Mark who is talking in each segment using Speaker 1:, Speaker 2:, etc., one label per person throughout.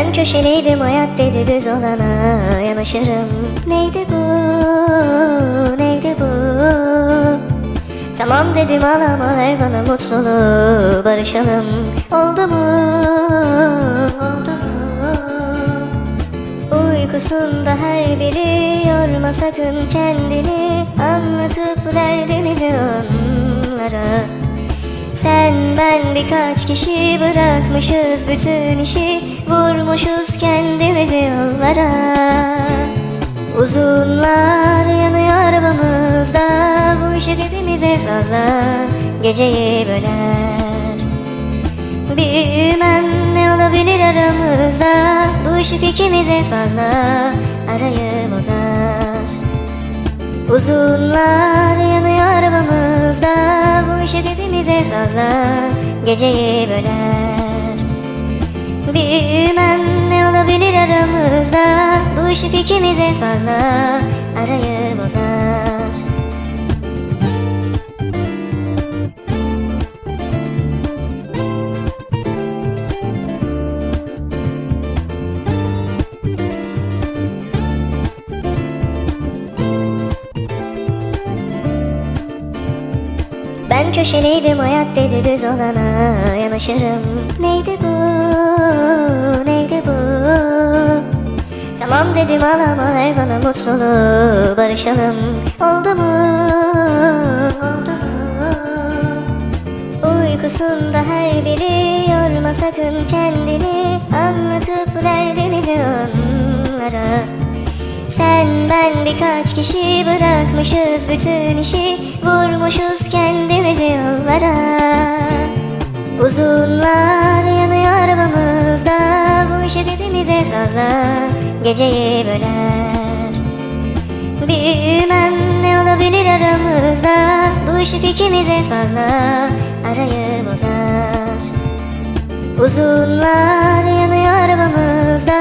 Speaker 1: Ben köşeliydim hayat dedi düz olana yanaşırım. Neydi bu, neydi bu? Tamam dedim ağlama ver bana mutluluğu barışalım. Oldu mu, oldu mu? Uykusunda her biri yorma sakın kendini. Anlatıp derdimizi onlara ben birkaç kişi bırakmışız bütün işi Vurmuşuz kendimizi yollara. Uzunlar yanıyor arabamızda Bu ışık hepimize fazla Geceyi böler. Bilmem ne olabilir aramızda Bu ışık ikimize fazla Arayı bozar. Uzunlar yanıyor arabamızda Işık hepimize fazla Geceyi böler. Bilmem ne olabilir aramızda. Bu ışık ikimize fazla Arayı bozar Ben köşeliydim hayat dedi düz olana yanaşırım. Neydi bu, neydi bu? Tamam dedim ağlama ver bana mutluluğu barışalım. Oldu mu, oldu mu? Uykusunda her biri yorma sakın kendini. Anlatıp derdimizi onlara. Sen ben birkaç kişi bırakmışız bütün işi. Vurmuşuz kendimizi yollara Uzunlar yanıyor arabamızda Bu ışık hepimize fazla Geceyi böler. Bilmem ne olabilir aramızda Bu ışık ikimize fazla Arayı bozar. Uzunlar yanıyor arabamızda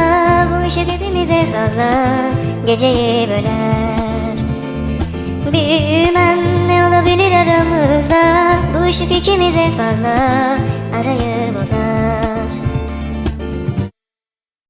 Speaker 1: Bu ışık hepimize fazla Geceyi böler. Aramızda Bu ışık ikimize fazla Arayı bozar